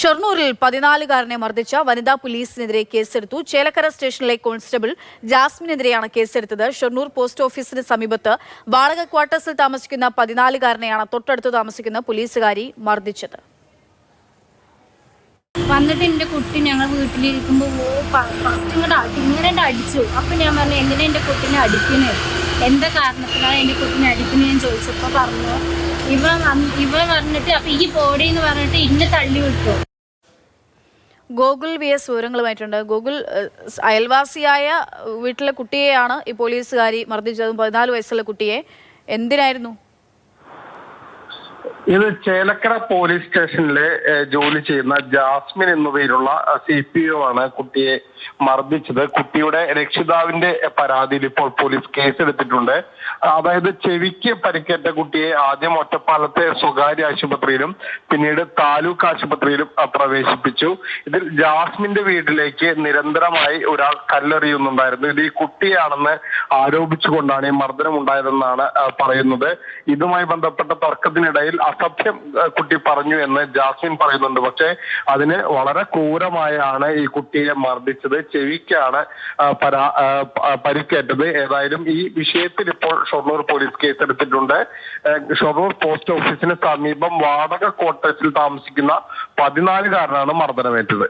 ഷൊർണൂരിൽ പതിനാലുകാരനെ മർദ്ദിച്ച വനിതാ പോലീസിനെതിരെ കേസെടുത്തു. ചേലക്കര സ്റ്റേഷനിലെ കോൺസ്റ്റബിൾ ജാസ്മിനെതിരെയാണ് കേസെടുത്തത്. ഷൊർണൂർ പോസ്റ്റ് ഓഫീസിന് സമീപത്ത് വാടക ക്വാർട്ടേഴ്സിൽ താമസിക്കുന്ന പതിനാലുകാരനെയാണ് തൊട്ടടുത്ത് താമസിക്കുന്ന പോലീസുകാരി മർദ്ദിച്ചത്. വന്നിട്ട് എന്റെ കുട്ടി ഞങ്ങൾ വീട്ടിലിരിക്കുമ്പോൾ ഫസ്റ്റ് ഇങ്ങോട്ട് ഇങ്ങനെ അടിച്ചു. അപ്പം ഞാൻ പറഞ്ഞു എങ്ങനെ എന്റെ കുട്ടീനെ അടിക്കുന്നത് എന്താ കാരണത്തിലാണ് എന്റെ കുട്ടീനെ അടിക്കുന്നത് ഞാൻ ചോദിച്ചപ്പോൾ പറഞ്ഞു ഇവ ഇവ പറഞ്ഞിട്ട് അപ്പം ഈ ബോഡി എന്ന് പറഞ്ഞിട്ട് ഇന്നെ തള്ളി വിട്ടു. ഗോകുൽ വി എസ് വിവരങ്ങളുമായിട്ടുണ്ട്. ഗോകുൽ അയൽവാസിയായ വീട്ടിലെ കുട്ടിയെയാണ് ഈ പോലീസുകാരി മർദ്ദിച്ചതും പതിനാല് വയസ്സുള്ള കുട്ടിയെ. എന്തിനായിരുന്നു? ഇത് ചേലക്കര പോലീസ് സ്റ്റേഷനിലെ ജോലി ചെയ്യുന്ന ജാസ്മിൻ എന്ന പേരുള്ള സി പി ഒ ആണ് കുട്ടിയെ മർദ്ദിച്ചത്. കുട്ടിയുടെ രക്ഷിതാവിന്റെ പരാതിയിൽ ഇപ്പോൾ പോലീസ് കേസെടുത്തിട്ടുണ്ട്. അതായത് ചെവിക്ക് പരിക്കേറ്റ കുട്ടിയെ ആദ്യം ഒറ്റപ്പാലത്തെ സ്വകാര്യ ആശുപത്രിയിലും പിന്നീട് താലൂക്ക് ആശുപത്രിയിലും പ്രവേശിപ്പിച്ചു. ഇതിൽ ജാസ്മിന്റെ വീട്ടിലേക്ക് നിരന്തരമായി ഒരാൾ കല്ലെറിയുന്നുണ്ടായിരുന്നു. ഇത് ഈ കുട്ടിയാണെന്ന് ആരോപിച്ചുകൊണ്ടാണ് ഈ മർദ്ദനം ഉണ്ടായതെന്നാണ് പറയുന്നത്. ഇതുമായി ബന്ധപ്പെട്ട തർക്കത്തിനിടയിൽ അസഭ്യം കുട്ടി പറഞ്ഞു എന്ന് ജാസ്മിൻ പറയുന്നുണ്ട്. പക്ഷേ അതിന് വളരെ ക്രൂരമായാണ് ഈ കുട്ടിയെ മർദ്ദിച്ചത്. ചെവിക്കാണ് പരാ പരിക്കേറ്റത്. ഏതായാലും ഈ വിഷയത്തിൽ ഇപ്പോൾ ഷൊർണൂർ പോലീസ് കേസെടുത്തിട്ടുണ്ട്. ഷൊർണൂർ പോസ്റ്റ് ഓഫീസിന് സമീപം വാടക ക്വാർട്ടേഴ്സിൽ താമസിക്കുന്ന പതിനാലുകാരനാണ് മർദ്ദനമേറ്റത്.